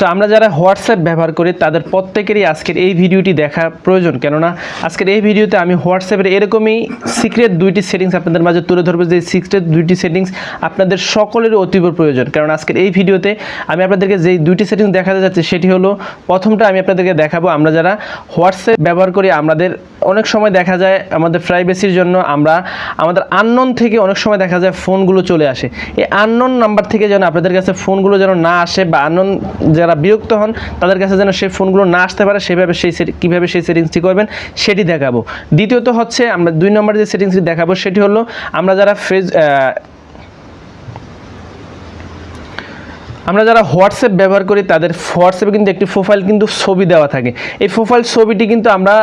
তো আমরা যারা হোয়াটসঅ্যাপ ব্যবহার করি, তাদের প্রত্যেকেরই আজকের এই ভিডিওটি দেখা প্রয়োজন। কেননা, আজকের এই ভিডিওতে আমি হোয়াটসঅ্যাপের এরকমই সিক্রেট দুইটি সেটিংস আপনাদের মাঝে তুলে ধরবো, যে সিক্রেট দুইটি সেটিংস আপনাদের সকলেরই অতীব প্রয়োজন। কারণ আজকের এই ভিডিওতে আমি আপনাদেরকে যেই দুইটি সেটিংস দেখাতে যাচ্ছে, সেটি হলো, প্রথমটা আমি আপনাদেরকে দেখাবো, আমরা যারা হোয়াটসঅ্যাপ ব্যবহার করি, আমাদের অনেক সময় দেখা যায় আমাদের প্রাইভেসির জন্য আমরা, আমাদের আননন থেকে অনেক সময় দেখা যায় ফোনগুলো চলে আসে। এই আননন নাম্বার থেকে যেন আপনাদের কাছে ফোনগুলো যেন না আসে বা আননোন যারা বিরক্ত হন, তাদের কাছে যেন সেই ফোনগুলো না আসতে পারে, সেভাবে সেই কীভাবে সেই সেটিংসটি করবেন, সেটি দেখাবো। দ্বিতীয়ত হচ্ছে আমরা দুই নম্বর যে সেটিংসটি দেখাবো, সেটি হলো আমরা যারা ফেস আমরা যারা হোয়াটসঅ্যাপ ব্যবহার করি, তাদের হোয়াটসঅ্যাপে কিন্তু একটি প্রোফাইল কিন্তু ছবি দেওয়া থাকে। এই প্রোফাইল ছবিটি কিন্তু আমরা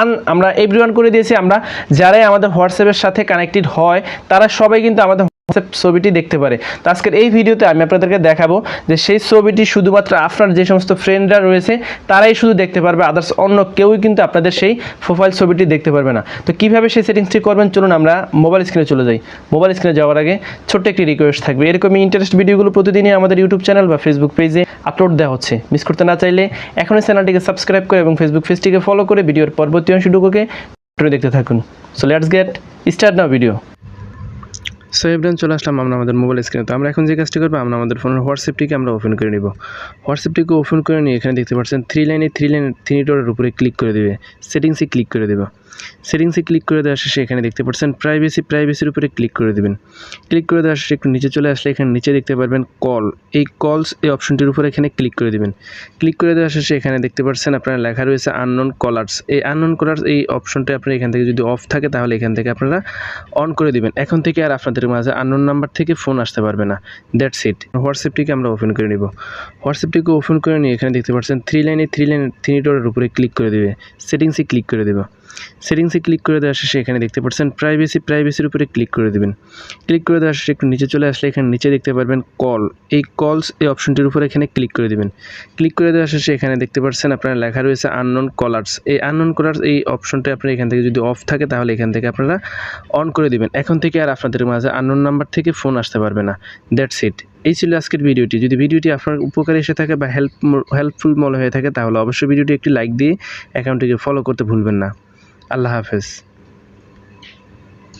আন আমরা এভরিওয়ান করে দিয়েছি। আমরা যারাই আমাদের হোয়াটসঅ্যাপের সাথে কানেক্টেড হয়, তারা সবাই কিন্তু আমাদের হোয়াটসঅ্যাপ ছবিটি দেখতে পারে। তো আজকের এই ভিডিওতে আমি আপনাদেরকে দেখাবো যে সেই ছবিটি শুধুমাত্র আপনার যে সমস্ত ফ্রেন্ডরা রয়েছে, তারাই শুধু দেখতে পারবে আদার্স অন্য কেউই কিন্তু আপনাদের সেই প্রোফাইল ছবিটি দেখতে পারবে না। তো কীভাবে সেই সেটিংসটি করবেন, চলুন আমরা মোবাইল স্ক্রিনে চলে যাই। মোবাইল স্ক্রিনে যাওয়ার আগে ছোট্ট একটি রিকোয়েস্ট থাকবে। এরকমই ইন্টারেস্ট ভিডিওগুলো প্রতিদিনই আমাদের ইউটিউব চ্যানেল বা ফেসবুক পেজে আপলোড দেওয়া হচ্ছে। মিস করতে না চাইলে এখনই চ্যানেলটিকে সাবস্ক্রাইব করে এবং ফেসবুক পেজটিকে ফলো করে ভিডিওর পরবর্তী অংশটুকুকে দেখতে থাকুন। So let's get start now video so everyone চলে আসলাম আমরা আমাদের মোবাইল স্ক্রিনে তো আমরা এখন যে কাজটি করব, আমরা আমাদের ফোনের হোয়াটসঅ্যাপটিকে আমরা ওপেন করে নিব। হোয়াটসঅ্যাপটিকে ওপেন করে নিয়ে এখানে দেখতে পাচ্ছেন থ্রি লাইনে থ্রি লাইন থ্রি ডটের উপরে ক্লিক করে দেবে। সেটিংসে ক্লিক করে দেবে। সেটিংসে ক্লিক করে দেওয়া শেষে এখানে দেখতে পাচ্ছেন প্রাইভেসি প্রাইভেসির উপরে ক্লিক করে দেবেন। ক্লিক করে দেওয়া শেষে একটু নিচে চলে আসলে এখানে নিচে দেখতে পারবেন কল এই কলস এই অপশনটির উপরে এখানে ক্লিক করে দেবেন। ক্লিক করে দেওয়া শেষে এখানে দেখতে পাচ্ছেন আপনার লেখা রয়েছে আননোন কলার্স এই আননোন কলার্স এই অপশনটা আপনার এখান থেকে যদি অফ থাকে, তাহলে এখান থেকে আপনারা অন করে দেবেন। এখন থেকে আর মাঝে আননোন নাম্বার থেকে ফোন আসতে পারবে না। দ্যাটস ইট হোয়াটসঅ্যাপটিকে আমরা ওপেন করে নিব। হোয়াটসঅ্যাপটিকে ওপেন করে নিয়ে এখানে দেখতে পাচ্ছেন থ্রি লাইনে থ্রি লাইন থ্রি ডটের উপরে ক্লিক করে দেবে। সেটিংসে ক্লিক করে দেবে। সেটিংসে ক্লিক করে দেওয়া শেষে এখানে দেখতে পাচ্ছেন প্রাইভেসি প্রাইভেসির উপরে ক্লিক করে দেবেন। ক্লিক করে দেওয়া শেষে একটু নিচে চলে আসলে এখানে নিচে দেখতে পারবেন কল এই কলস এই অপশনটির উপরে এখানে ক্লিক করে দেবেন। ক্লিক করে দেওয়া শেষে এখানে দেখতে পাচ্ছেন আপনার লেখা রয়েছে আননোন কলার্স এই আননোন কলার্স এই অপশনটা আপনার এখান থেকে যদি অফ থাকে তাহলে এখান থেকে আপনারা অন করে দিবেন। এখন থেকে আর আপনাদের মাঝে আননোন নাম্বার থেকে ফোন আসতে পারবে না। দ্যাটস ইট এই ছিল আজকের ভিডিওটি। যদি ভিডিওটি আপনার উপকারে এসে থাকে বা হেল্প হেল্পফুল মনে হয়ে থাকে, তাহলে অবশ্যই ভিডিওটি একটি লাইক দিয়ে অ্যাকাউন্টটিকে ফলো করতে ভুলবেন না। আল্লাহ হাফেজ।